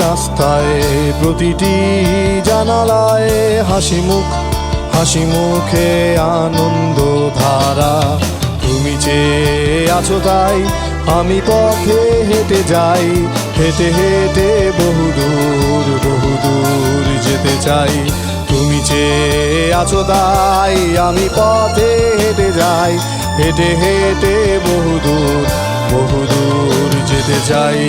রাস্তায়, প্রতিটি জানালায় হাসি মুখ, হাসি মুখে আনন্দ ধারা। তুমি চেয়ে আছো তাই আমি পথে হেঁটে যাই, হেঁটে হেঁটে বহুদূর বহুদূর যেতে চাই। তুমি চেয়ে আছো তাই আমি পথে হেঁটে যাই, হেঁটে হেঁটে বহুদূর বহুদূর যেতে চাই।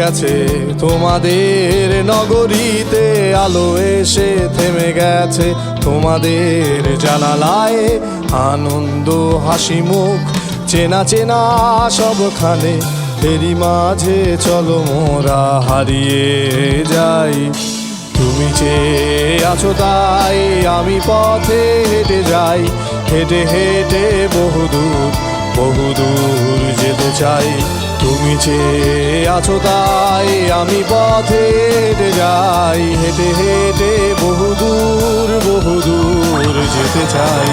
গেছে। তোমাদের নগরীতে আলো এসে থেমে গেছে। তোমাদের জানালায় আনন্দ, হাসি, মুখ, চেনা চেনা সবখানে। এরই মাঝে চলো মোরা হারিয়ে যাই। তুমি চেয়ে আছো তাই আমি পথে হেঁটে যাই। হেঁটে হেঁটে বহুদূর বহুদূর চাই, তুমি যে আছো তাই আমি পথে হেঁটে যাই, হেঁটে হেঁটে বহুদূর বহুদূর যেতে চাই।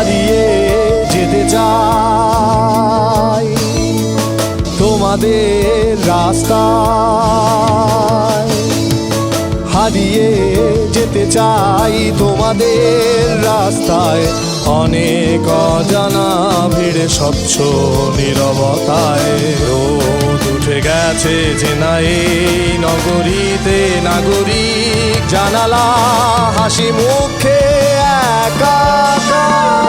হারিয়ে যেতে চাই তোমাদের রাস্তায়। হারিয়ে যেতে চাই তোমাদের রাস্তায়। অনেক অজানা ভিড়ে, স্বচ্ছ নিরবতায়। রোদ উঠে গেছে যে না এই নগরীতে, নাগরিক জানালা, হাসি মুখে একাকার।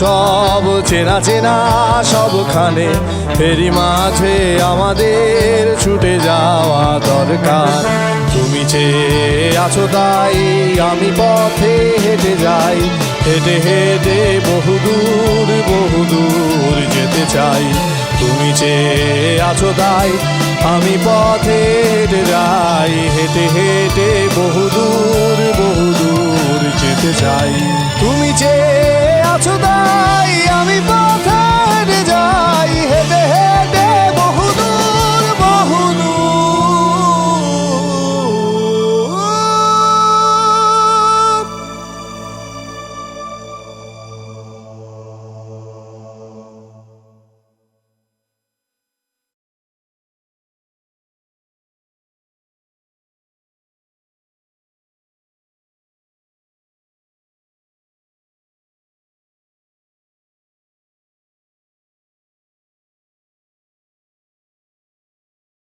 উৎসব চেনা চেনা সবখানে ফেরি মাঝে আমাদের ছুটে যাওয়া দরকার। তুমি চেয়ে আছো তাই আমি পথে হেঁটে যাই, হেঁটে হেঁটে বহুদূর বহুদূর যেতে চাই। তুমি চেয়ে আছো তাই আমি পথে হেঁটে যাই, হেঁটে হেঁটে বহুদূর